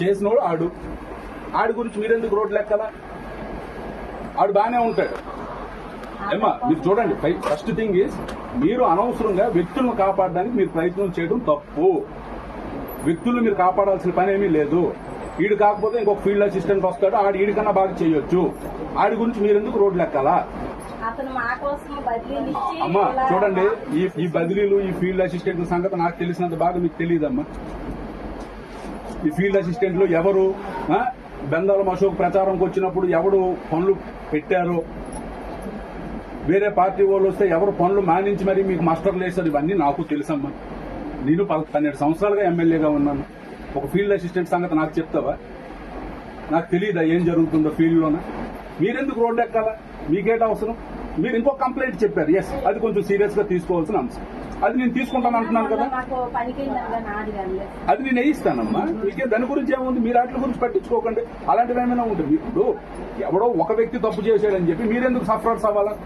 చేసినోడు ఆడు. ఆడి గురించి మీరెందుకు రోడ్లు ఎక్కలా ఆడు బాగానే ఉంటాడు. ఏమ్మా మీరు చూడండి ఫస్ట్ థింగ్ ఈజ్ మీరు అనవసరంగా వ్యక్తులను కాపాడడానికి మీరు ప్రయత్నం చేయడం తప్పు. వ్యక్తులను మీరు కాపాడాల్సిన పని ఏమీ లేదు. ఈడు కాకపోతే ఇంకొక ఫీల్డ్ అసిస్టెంట్ వస్తాడు ఆడు ఈడికన్నా బాగా చేయొచ్చు. ఆడి గురించి మీరు ఎందుకు రోడ్లు ఎక్కాలా అమ్మా చూడండి ఈ ఈ బదిలీలు ఈ ఫీల్డ్ అసిస్టెంట్ సంగతి నాకు తెలిసినంత బాగా మీకు తెలియదమ్మా. ఈ ఫీల్డ్ అసిస్టెంట్లు ఎవరు? ఆ? బెందాలం అశోక్ ప్రచారంకి వచ్చినప్పుడు ఎవడు పనులు పెట్టారు? వేరే పార్టీ వాళ్ళు వస్తే ఎవరు పనులు మానించి మరి మీకు మాస్టర్లు వేస్తారు ఇవన్నీ నాకు తెలుసమ్మా. నేను పన్నెండు సంవత్సరాలుగా ఎమ్మెల్యేగా ఉన్నాను. ఒక ఫీల్డ్ అసిస్టెంట్ సంగతి నాకు చెప్తావా? నాకు తెలియదా ఏం జరుగుతుందో ఫీల్డ్లోన? మీరెందుకు రోడ్డు ఎక్కాలా? మీకేట అవసరం? మీరు ఇంకో కంప్లైంట్ చెప్పారు. ఎస్ అది కొంచెం సీరియస్గా తీసుకోవాల్సిన అంశం. అది నేను తీసుకుంటాను అంటున్నాను కదా. అది నేను వేయిస్తానమ్మా. మీకే దాని గురించి ఏముంది? మీరు వాటి గురించి పట్టించుకోకండి. అలాంటివి ఏమైనా ఉంటుంది? ఇప్పుడు ఎవడో ఒక వ్యక్తి తప్పు చేశాడని చెప్పి మీరెందుకు సఫరర్స్ అవ్వాలా?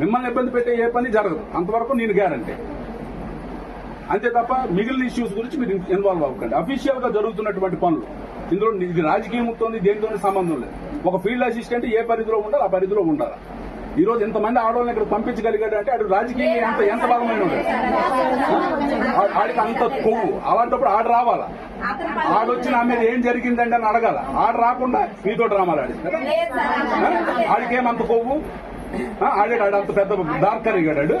మిమ్మల్ని ఇబ్బంది పెట్టే ఏ పని జరగదు. అంతవరకు నేను గ్యారంటీ అంతే తప్ప మిగిలిన ఇష్యూస్ గురించి మీరు ఇన్వాల్వ్ అవ్వకండి. అఫీషియల్గా జరుగుతున్నటువంటి పనులు. ఇందులో ఇది రాజకీయంతో దేనితోని సంబంధం లేదు. ఒక ఫీల్డ్ అసిస్టెంట్ ఏ పరిధిలో ఉండాలి? ఆ పరిధిలో ఉండాలి? ఈ రోజు ఎంతమంది ఆడవాళ్ళని ఇక్కడ పంపించగలిగాడు అంటే ఆడు రాజకీయంగా ఎంత ఎంత బలమైన ఆడికి అంత కొవ్వు అలాంటప్పుడు ఆడ రావాలా? ఆడొచ్చి నా మీద ఏం జరిగిందండి అని అడగాల. ఆడ రాకుండా మీతో డ్రామాలు సార్ ఆడికేమంత కొవ్వు? ఆడాడు ఆడ అంత పెద్ద దార్కర్ ఇగాడాడు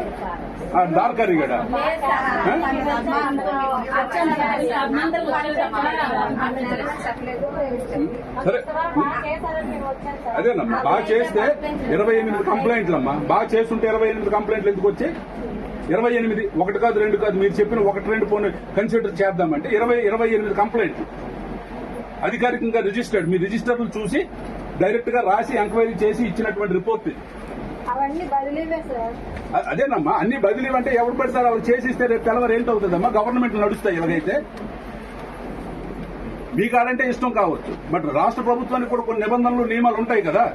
దార్కర్ అరిగాడా సరే. అదేనమ్మా బాగా చేస్తే ఇరవై ఎనిమిది కంప్లైంట్లమ్మా. బాగా చేస్తుంటే ఇరవై ఎనిమిది కంప్లైంట్లు ఎందుకు వచ్చాయి? ఇరవై ఎనిమిది ఒకటి కాదు రెండు కాదు మీరు చెప్పిన ఒకటి రెండు ఫోన్ కన్సిడర్ చేద్దామంటే ఇరవై ఇరవై ఎనిమిది కంప్లైంట్లు. అధికారికంగా రిజిస్టర్డ్. మీ రిజిస్టర్లు చూసి డైరెక్ట్గా రాసి ఎంక్వైరీ చేసి ఇచ్చినటువంటి రిపోర్ట్. అవన్నీ బదిలీవే సార్. అ- అదేనమ్మా అన్ని బదిలీ అంటే ఎవరు పెడతారు వాళ్ళు చేసిస్తే రేపు తెల్లవారు ఏంటవుతుందమ్మా గవర్నమెంట్ నడుస్తాయి ఎలాగైతే మీ కాడంటే ఇష్టం కావచ్చు. బట్ రాష్ట్ర ప్రభుత్వానికి కూడా కొన్ని నిబంధనలు నియమాలు ఉంటాయి కదా?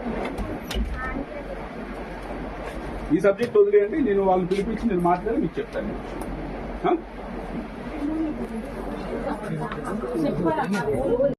ఈ సబ్జెక్ట్ వదిలేయండి నేను వాళ్ళని పిలిపించి నేను మాట్లాడి మీకు చెప్తాను?